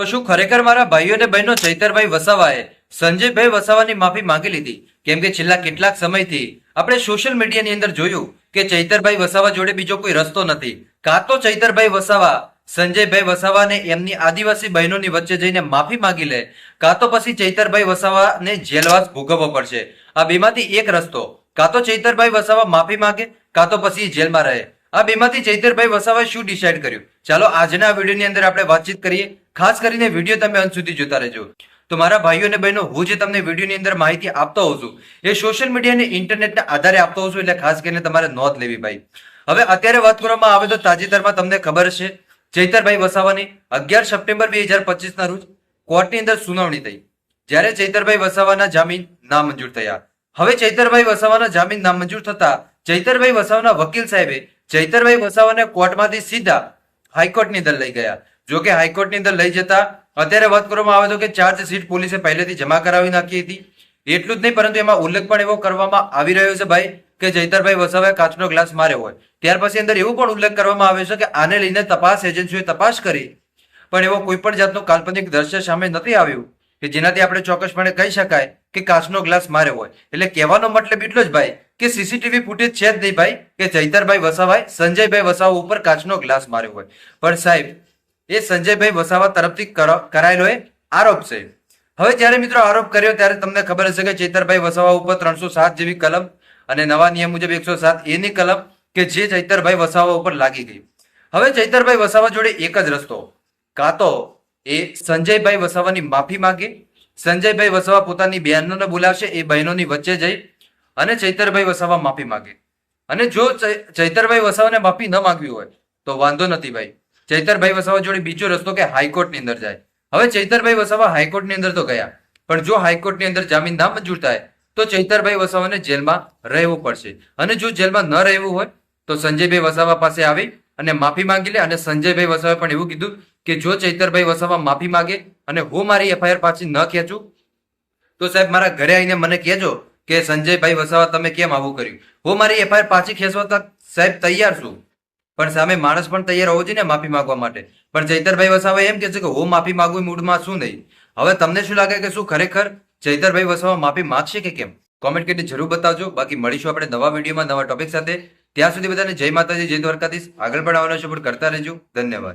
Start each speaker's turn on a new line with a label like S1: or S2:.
S1: તો શું ખરેખર મારા ભાઈઓ અને બહેનો ચૈતરભાઈ વસાવાએ સંજયભાઈ વસાવાની માફી માંગી લીધી? કેમ કે છેલ્લા કેટલાક સમયથી આપણે સોશિયલ મીડિયાની અંદર જોયું કે ચૈતરભાઈ વસાવા જોડે બીજો કોઈ રસ્તો નથી. કાં તો ચૈતરભાઈ વસાવા સંજયભાઈ વસાવાને એમની આદિવાસી બહેનોની વચ્ચે જઈને માફી માંગી લે, કાં તો પછી ચૈતરભાઈ વસાવાને જેલવાસ ભોગવવો પડશે. આ બેમાંથી એક રસ્તો. કાં તો ચૈતરભાઈ વસાવા માફી માંગે, કાં તો પછી જેલમાં રહે. આ બેમાંથી ચૈતરભાઈ વસાવાએ શું ડિસાઈડ કર્યું? ચાલો આજના વિડીયોની અંદર આપણે વાતચીત કરીએ. ખાસ કરીને વીડિયો તમે અંત સુધી જોતા રહેજો. તો મારા ભાઈઓ અને બહેનો, હું જે તમને વિડીયોની અંદર માહિતી આપતો હોઉં છું, એ સોશિયલ મીડિયા અને ઇન્ટરનેટના આધારે આપતો હોઉં છું, એટલે ખાસ કરીને તમારે નોંધ લેવી ભાઈ. હવે અત્યારે વાત કરવામાં આવે તો તાજેતરમાં તમને ખબર છે, ચૈતરભાઈ વસાવાની અગિયાર સપ્ટેમ્બર બે હજાર પચીસના રોજ કોર્ટની અંદર સુનાવણી થઈ. જ્યારે ચૈતરભાઈ વસાવાના જામીન નામંજૂર થયા. હવે ચૈતરભાઈ વસાવાના જામીન નામંજૂર થતા ચૈતરભાઈ વસાવાના વકીલ સાહેબે ચૈતરભાઈ વસાવાને કોર્ટમાંથી સીધા હાઈકોર્ટની અંદર લઈ ગયા. જો કે હાઈકોર્ટની અંદર લઈ જતા અત્યારે વાત કરવામાં આવે તો કે ચાર્જશીટ પોલીસે પહેલેથી જમા કરાવી નાખી હતી. એટલું જ નહીં, પરંતુ એમાં ઉલ્લેખ પણ એવો કરવામાં આવી રહ્યો છે ભાઈ કે જૈતરભાઈ વસાવાએ કાચનો ગ્લાસ માર્યો હોય. ત્યાર પછી અંદર એવું પણ ઉલ્લેખ કરવામાં આવ્યો છે કે આને લઈને તપાસ એજન્સીઓએ તપાસ કરી, પણ એવો કોઈ પણ જાતનું કાલ્પનિક દ્રશ્ય સામે નથી આવ્યું કે જેનાથી આપણે ચોક્કસપણે કહી શકાય કે કાચનો ગ્લાસ માર્યો હોય. એટલે કહેવાનો મતલબ એટલો જ ભાઈ કે સીસીટીવી ફૂટેજ છે જ નહીં ભાઈ, કે ચૈતરભાઈ વસાવાએ સંજયભાઈ વસાવા ઉપર કાચનો ગ્લાસ માર્યો હોય. પણ સાહેબ, એ સંજયભાઈ વસાવા તરફથી કર- કરાયેલો એ આરોપ છે. હવે જ્યારે મિત્રો આરોપ કર્યો ત્યારે તમને ખબર હશે કે ચૈતરભાઈ વસાવા ઉપર ત્રણસો સાત જેવી કલમ અને નવા નિયમ મુજબ એકસો સાત એની કલમ કે જે ચૈતરભાઈ વસાવા ઉપર લાગી ગઈ. હવે ચૈતરભાઈ વસાવા જોડે એક જ રસ્તો. કાં તો એ સંજયભાઈ વસાવાની માફી માંગે સંજયભાઈ વસાવા પોતાની બહેનોને બોલાવશે, એ બહેનોની વચ્ચે જઈ અને ચૈતરભાઈ વસાવા માફી માંગે. અને જો ચૈતરભાઈ વસાવાને માફી ન માંગવી હોય, તો વાંધો નથી ભાઈ. ચૈતરભાઈ વસાવા જોડે બીજો રસ્તો કે હાઈકોર્ટની અંદર જાય. હવે ચૈતરભાઈ વસાવા હાઈકોર્ટની અંદર તો ગયા. પણ જો હાઈકોર્ટની અંદર જામીન ના મંજૂર થાય, તો ચૈતરભાઈ વસાવાને જેલમાં રહેવું પડશે. અને જો જેલમાં ન રહેવું હોય, તો સંજયભાઈ વસાવા પાસે આવી અને માફી માંગી લે. અને સંજયભાઈ વસાવાએ પણ એવું કીધું કે જો ચૈતરભાઈ વસાવા માફી માંગે અને હું મારી એફઆઈઆર પાછી ન ખેંચું? તો સાહેબ મારા ઘરે આવીને મને કહેજો કે સંજયભાઈ વસાવા, તમે કેમ આવું કર્યું? હું મારી એફઆઈઆર પાછી ખેંચવા સાહેબ તૈયાર છું. પણ સામે માણસ પણ તૈયાર હોવો જોઈએ ને માફી માંગવા માટે. પણ ચૈતરભાઈ વસાવા એમ કે છે કે હું માફી માગું મૂડમાં શું નહીં? હવે તમને શું લાગે કે શું ખરેખર ચૈતરભાઈ વસાવા માફી માગશે કે કેમ? કોમેન્ટ કરીને જરૂર બતાવજો. બાકી મળીશું આપણે નવા વિડીયોમાં નવા ટોપિક સાથે. ત્યાં સુધી બધાને જય માતાજી, જય દ્વારકાધીશ. આગળ પણ આવવાનો સપોર્ટ કરતા રહેજો. ધન્યવાદ.